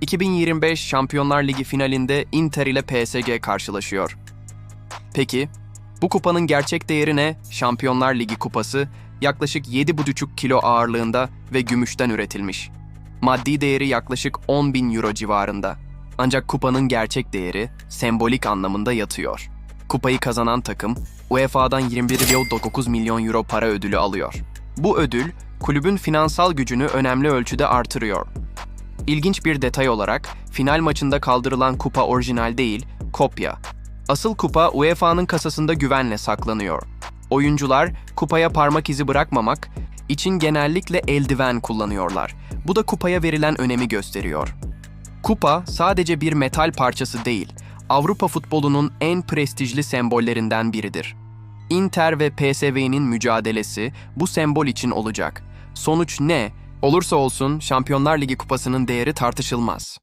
2025 Şampiyonlar Ligi finalinde Inter ile PSG karşılaşıyor. Peki, bu kupanın gerçek değeri ne? Şampiyonlar Ligi kupası yaklaşık 7,5 kilo ağırlığında ve gümüşten üretilmiş. Maddi değeri yaklaşık 10 bin euro civarında. Ancak kupanın gerçek değeri sembolik anlamında yatıyor. Kupayı kazanan takım UEFA'dan 21,9 milyon euro para ödülü alıyor. Bu ödül kulübün finansal gücünü önemli ölçüde artırıyor. İlginç bir detay olarak final maçında kaldırılan kupa orijinal değil, kopya. Asıl kupa UEFA'nın kasasında güvenle saklanıyor. Oyuncular kupaya parmak izi bırakmamak için genellikle eldiven kullanıyorlar. Bu da kupaya verilen önemi gösteriyor. Kupa sadece bir metal parçası değil, Avrupa futbolunun en prestijli sembollerinden biridir. Inter ve PSV'nin mücadelesi bu sembol için olacak. Sonuç ne? Olursa olsun Şampiyonlar Ligi kupasının değeri tartışılmaz.